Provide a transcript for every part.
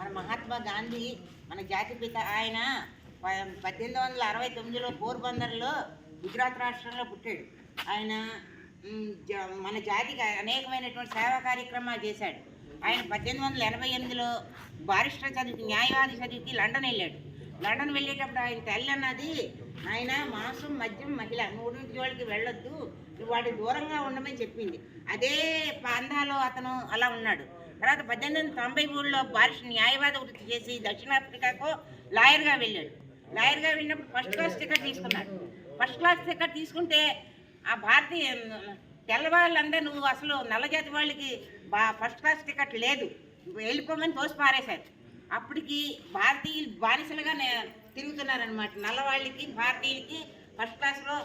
మన మహాత్మా గాంధీ మన జాతిపిత ఆయన ప- పద్దెనిమిది వందల అరవై తొమ్మిదిలో పోర్బందర్లో గుజరాత్ రాష్ట్రంలో పుట్టాడు. ఆయన మన జాతికి అనేకమైనటువంటి సేవా కార్యక్రమాలు చేశాడు. ఆయన పద్దెనిమిది వందల ఎనభై ఎనిమిదిలో బారిస్టర్ చదివికి న్యాయవాది చదివికి లండన్ వెళ్ళాడు. లండన్ వెళ్ళేటప్పుడు ఆయన తల్లి అన్నది ఆయన మాంసం మద్యం మహిళ మూడింటి జోలికి వెళ్ళొద్దు వాటి దూరంగా ఉండమని చెప్పింది. అదే పాంధాలో అతను అలా ఉన్నాడు. తర్వాత పద్దెనిమిది వందల తొంభై మూడులో బారిష్ న్యాయవాద వృత్తి చేసి దక్షిణాఫ్రికాకు లాయర్గా వెళ్ళాడు. లాయర్గా వెళ్ళినప్పుడు ఫస్ట్ క్లాస్ టికెట్ తీసుకున్నాడు. ఫస్ట్ క్లాస్ టికెట్ తీసుకుంటే ఆ భారతీయ తెల్లవాళ్ళందరూ నువ్వు అసలు నల్లజాతి వాళ్ళకి బా ఫస్ట్ క్లాస్ టికెట్ లేదు. వెళ్ళిపోమని తోసి పారేశారు. అప్పటికి భారతీయులు బానిసలుగా తిరుగుతున్నారనమాట నల్లవాళ్ళకి భారతీయులకి ఫస్ట్ క్లాస్లో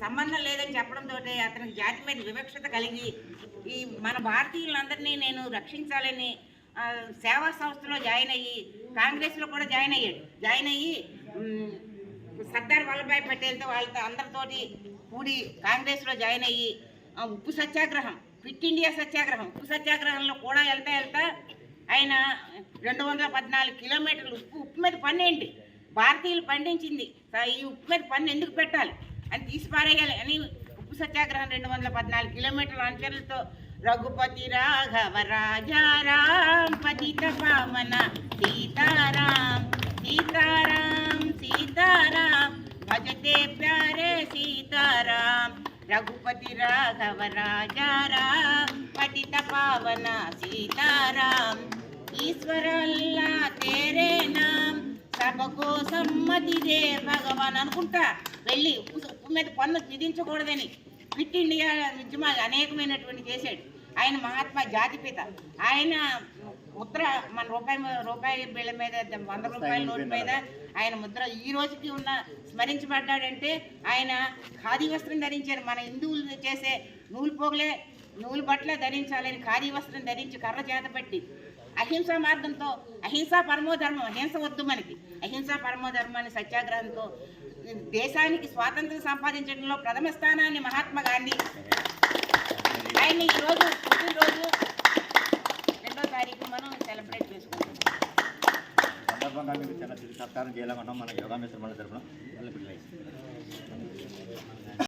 సంబంధం లేదని చెప్పడంతో అతనికి జాతి మీద వివక్షత కలిగి ఈ మన భారతీయులందరినీ నేను రక్షించాలని సేవా సంస్థలో జాయిన్ అయ్యి కాంగ్రెస్లో కూడా జాయిన్ అయ్యాడు. జాయిన్ అయ్యి సర్దార్ వల్లభాయ్ పటేల్తో వాళ్ళతో అందరితోటి కూడి కాంగ్రెస్లో జాయిన్ అయ్యి ఉప్పు సత్యాగ్రహం ఫిట్ ఇండియా సత్యాగ్రహం ఉప్పు సత్యాగ్రహంలో కూడా వెళ్తా వెళ్తా ఆయన రెండు వందల పద్నాలుగు కిలోమీటర్లు ఉప్పు ఉప్పు మీద పన్ను ఏంటి భారతీయులు పండించింది. ఈ ఉప్పు మీద పన్ను ఎందుకు పెట్టాలి? అని తీసి పారేయాలి అని ఉప్పు సత్యాగ్రహం రెండు వందల పద్నాలుగు కిలోమీటర్ల అనుచరులతో రఘుపతి రాఘవ రాజారాం పతిత పావన సీతారాం సీతారాం సీతారాం భజతే ప్యారే సీతారాం రఘుపతి రాఘవ రాజారాం పతిత పావన సీతారాం ఈశ్వరల్లా తేరే నామ్ సభకో సమ్మతి దే భగవాన్ అనుకుంటా. వెళ్ళి ఉప్పు మీద పన్ను విధించకూడదని క్విట్ ఇండియా ఉద్యమాలు అనేకమైనటువంటి చేశాడు. ఆయన మహాత్మా జాతిపిత. ఆయన ముద్ర మన రూపాయి రూపాయి బిళ్ళ మీద వంద రూపాయల నోటు మీద ఆయన ముద్ర ఈ రోజుకి ఉన్న స్మరించబడ్డాడంటే ఆయన ఖాదీ వస్త్రం ధరించారు. మన హిందువులు చేసే నూలు పోగులే నూలు బట్టలే ధరించాలని ఖాదీ వస్త్రం ధరించి కర్ర చేతపట్టి అహింసా మార్గంతో అహింసా పరమో ధర్మం అహింస వద్దు మనకి. అహింసా పరమో ధర్మాన్ని సత్యాగ్రహంతో దేశానికి స్వాతంత్రం సంపాదించడంలో ప్రథమ స్థానాన్ని మహాత్మా గాంధీ. ఆయన ఈరోజు పుట్టినరోజు రెండో తారీఖు మనం సెలబ్రేట్ చేసుకుంటాం. సందర్భంగా మీకు చిన్న సత్కారం చేయాలనుకుంటాం మన యోగా మిత్రుల తరఫున.